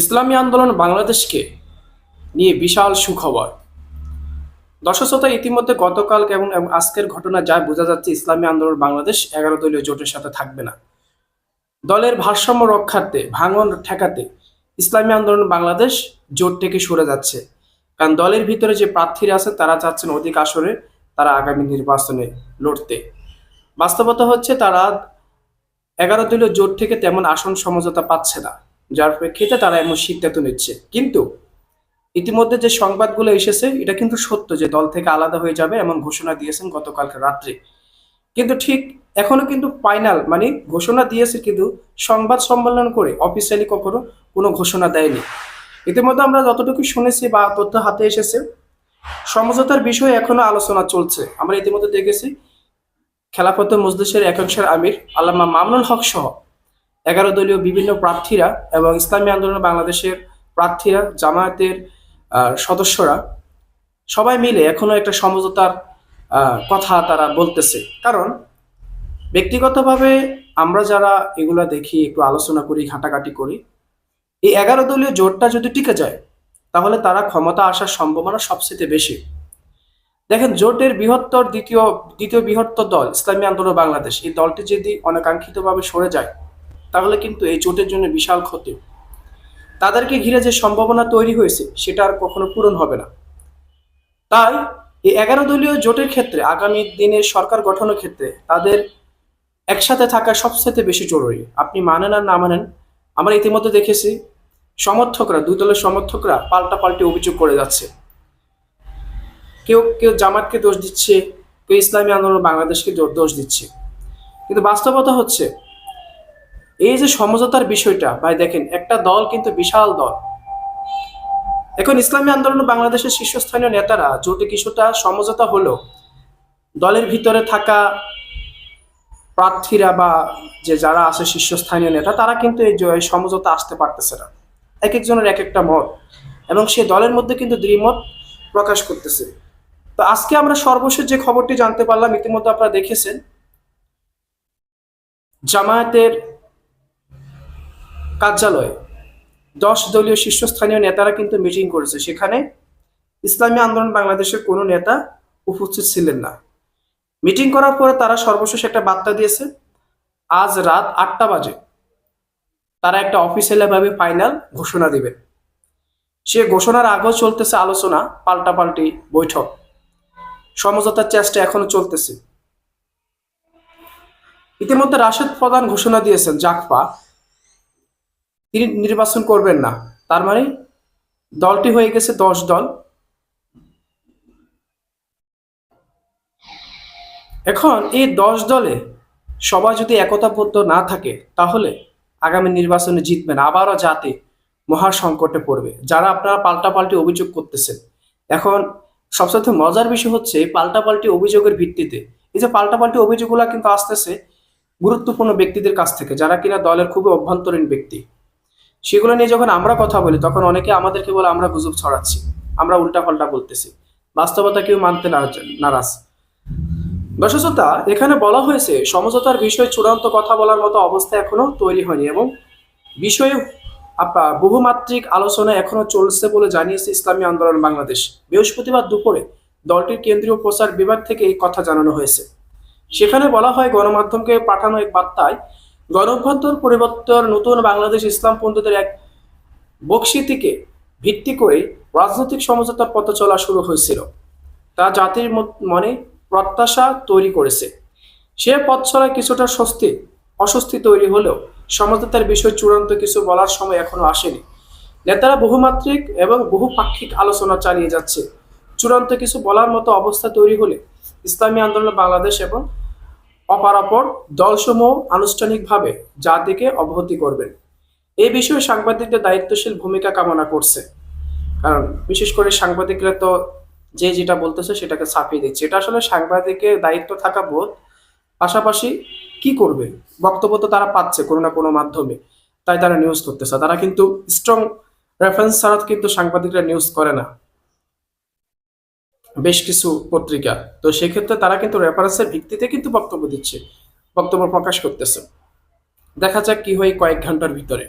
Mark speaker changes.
Speaker 1: ইসলামী আন্দোলন বাংলাদেশকে নিয়ে বিশাল সুখবর। দর্শক শ্রোতা, ইতিমধ্যে গতকাল এবং আজকের ঘটনা যা বোঝা যাচ্ছে, ইসলামী আন্দোলন বাংলাদেশ এগারো দলীয় জোটের সাথে থাকবে না। দলের ভারসাম্য রক্ষার্থে ভাঙন ঠেকাতে ইসলামী আন্দোলন বাংলাদেশ জোট থেকে সরে যাচ্ছে। কারণ দলের ভিতরে যে প্রার্থীরা আছে, তারা চাচ্ছেন অধিক আসরে তারা আগামী নির্বাচনে লড়তে। বাস্তবতা হচ্ছে, তারা এগারো দলীয় জোট থেকে তেমন আসন সমঝোতা পাচ্ছে না। যার প্রেক্ষিতে তারা এমন সিদ্ধান্ত নিচ্ছে। কিন্তু ইতিমধ্যে যে সংবাদগুলো এসেছে, এটা কিন্তু সত্য যে দল থেকে আলাদা হয়ে যাবে এমন ঘোষণা দিয়েছেন গতকালকে রাত্রে। কিন্তু ঠিক এখনও কিন্তু ফাইনাল মানে ঘোষণা দিয়েছে কিন্তু সংবাদ সম্মেলন করে অফিসিয়ালি কখনো কোনো ঘোষণা দেয়নি। ইতিমধ্যে আমরা যতটুকু শুনেছি বা তথ্য হাতে এসেছে, সমঝোতার বিষয়ে এখনও আলোচনা চলছে। আমরা ইতিমধ্যে দেখেছি খেলাফত মজলিসের একাংশের আমির, আল্লামা মামুনুল হক সহ এগারো দলীয় বিভিন্ন প্রার্থীরা এবং ইসলামী আন্দোলন বাংলাদেশের প্রার্থীরা, জামায়াতের সদস্যরা সবাই মিলে এখনও একটা সমঝোতার কথা তারা বলতেছে। কারণ ব্যক্তিগতভাবে আমরা যারা এগুলা দেখি, একটু আলোচনা করি, ঘাটাঘাটি করি, এই এগারো দলীয় জোটটা যদি টিকে যায়, তাহলে তারা ক্ষমতা আসার সম্ভাবনা সবচেয়ে বেশি। দেখেন, জোটের বৃহত্তর দ্বিতীয় দ্বিতীয় বৃহত্তর দল ইসলামী আন্দোলন বাংলাদেশ, এই দলটি যদি অনাকাঙ্ক্ষিতভাবে সরে যায় তাহলে কিন্তু এই জোটের জন্য বিশাল ক্ষতি। তাদেরকে ঘিরে যে সম্ভাবনা তৈরি হয়েছে, সেটা আর কখনো পূরণ হবে না। তাই এই এগারো দলীয় জোটের ক্ষেত্রে, আগামী দিনের সরকার গঠনের ক্ষেত্রে তাদের একসাথে থাকা সবচেয়ে বেশি জরুরি। আপনি মানেন আর না মানেন, আমরা ইতিমধ্যে দেখেছি সমর্থকরা, দুই দলের সমর্থকরা পাল্টা পাল্টে অভিযোগ করে যাচ্ছে। কেউ কেউ জামাতকে দোষ দিচ্ছে, কেউ ইসলামী আন্দোলন বাংলাদেশকে দোষ দিচ্ছে। কিন্তু বাস্তবতা হচ্ছে এই যে সমঝোতার বিষয়টা, ভাই দেখেন, একটা দল কিন্তু বিশাল দল। এখন ইসলামী আন্দোলন বাংলাদেশের শীর্ষস্থানীয় নেতারা জোটে কিছুটা সমঝোতা হলো, দলের ভিতরে থাকা প্রার্থীরা বা যে যারা আছে শীর্ষস্থানীয় নেতা, তারা কিন্তু এই সমঝোতা আসতে পারতেছে না। এক একজনের এক একটা মত। এবং সে দলের মধ্যে কিন্তু দ্বিমত প্রকাশ করতেছে। তো আজকে আমরা সর্বশেষ যে খবরটি জানতে পারলাম, ইতিমধ্যে আপনারা দেখেছেন, জামায়াতের কার্যালয়ে। দশ দলীয় শীর্ষস্থানীয় নেতারা কিন্তু মিটিং করেছে। সেখানে ইসলামী আন্দোলন বাংলাদেশের কোনো নেতা উপস্থিত ছিলেন না। মিটিং করার পরে তারা সর্বশেষ একটা বার্তা দিয়েছে। আজ রাত আটটা বাজে তারা একটা অফিসিয়ালি ভাবে ফাইনাল ঘোষণা দিবে সে ঘোষণার আগেও চলতেছে আলোচনা, পাল্টাপাল্টি বৈঠক। সমঝোতার চেষ্টা এখনও চলতেছে। ইতিমধ্যে রাশেদ প্রধান ঘোষণা দিয়েছেন জাকপা তিনি নির্বাচন করবেন না। তার মানে দলটি হয়ে গেছে দশ দল। এখন এই দশ দলে সবাই যদি একতাবদ্ধ না থাকে, তাহলে আগামী নির্বাচনে জিতবেন আবারও জাতি মহা সংকটে পড়বে। যারা আপনারা পাল্টাপাল্টি অভিযোগ করতেছেন। এখন সবচেয়ে মজার বিষয় হচ্ছে পাল্টাপাল্টি অভিযোগের ভিত্তিতে এই যে পাল্টাপাল্টি অভিযোগগুলো কিন্তু আসতেছে গুরুত্বপূর্ণ ব্যক্তিদের কাছ থেকে, যারা কিনা দলের খুবই অভ্যন্তরীণ ব্যক্তি। সেগুলো নিয়ে যখন আমরা কথা বলি, তখন অনেকে আমাদেরকে বলে, আমরা গুজব ছড়াচ্ছি, আমরা উল্টাপাল্টা বলতেছি। বাস্তবতা কেউ মানতে নারাজ- দর্শকতা এখানে বলা হয়েছে, সমঝোতার বিষয়ে চূড়ান্ত কথা বলার মতো অবস্থা এখনও তৈরি হয়নি এবং বিষয়ে বহুমাত্রিক আলোচনা এখনও চলছে বলে জানিয়েছে ইসলামী আন্দোলন বাংলাদেশ। বৃহস্পতিবার দুপুরে দলটির কেন্দ্রীয় প্রচার বিভাগ থেকে এই কথা জানানো হয়েছে। সেখানে বলা হয়, গণমাধ্যমকে পাঠানো এক বার্তায় গণঅভ্যন্তর পরিবর্তন, নতুন বাংলাদেশ, ইসলাম ইসলামপন্থীদের এক বক্সিতিকে ভিত্তি করে রাজনৈতিক সমঝোতার পথে চলা শুরু হয়েছিল। তা জাতির মনে প্রত্যাশা তৈরি করেছে। সে পথ ছড়ায় কিছুটা স্বস্তি, অস্বস্তি তৈরি হলেও সমঝোতার বিষয় চূড়ান্ত কিছু বলার সময় এখনও আসেনি। নেতারা বহুমাত্রিক এবং বহুপাক্ষিক আলোচনা চালিয়ে যাচ্ছে। চূড়ান্ত কিছু বলার মতো অবস্থা তৈরি হলে ইসলামী আন্দোলন বাংলাদেশ এবং অপারাপর দলসমূহ আনুষ্ঠানিকভাবে জাতিকে অবহতি করবেন। এই বিষয়ে সাংবাদিকদের দায়িত্বশীল ভূমিকা কামনা করছে। কারণ বিশেষ করে সাংবাদিকরা তো যে যেটা বলতেছে সেটাকে ছাপিয়ে দিচ্ছে। এটা আসলে সাংবাদিকের দায়িত্ব থাকা বোধ। পাশাপাশি কি করবে? বক্তব্য তো তারা পাচ্ছে কোনো না কোনো মাধ্যমে। তাই তারা নিউজ করতেছে। তারা কিন্তু স্ট্রং রেফারেন্স ছাড়া কিন্তু সাংবাদিকরা নিউজ করে না। কিছু পত্রিকা। তো সেক্ষেত্রে তারা কিন্তু রেফারেন্সের ভিত্তিতে কিন্তু বক্তব্য দিচ্ছে, বক্তব্য প্রকাশ করতেছে। দেখা যাক কি হয় কয়েক ঘণ্টার ভিতরে।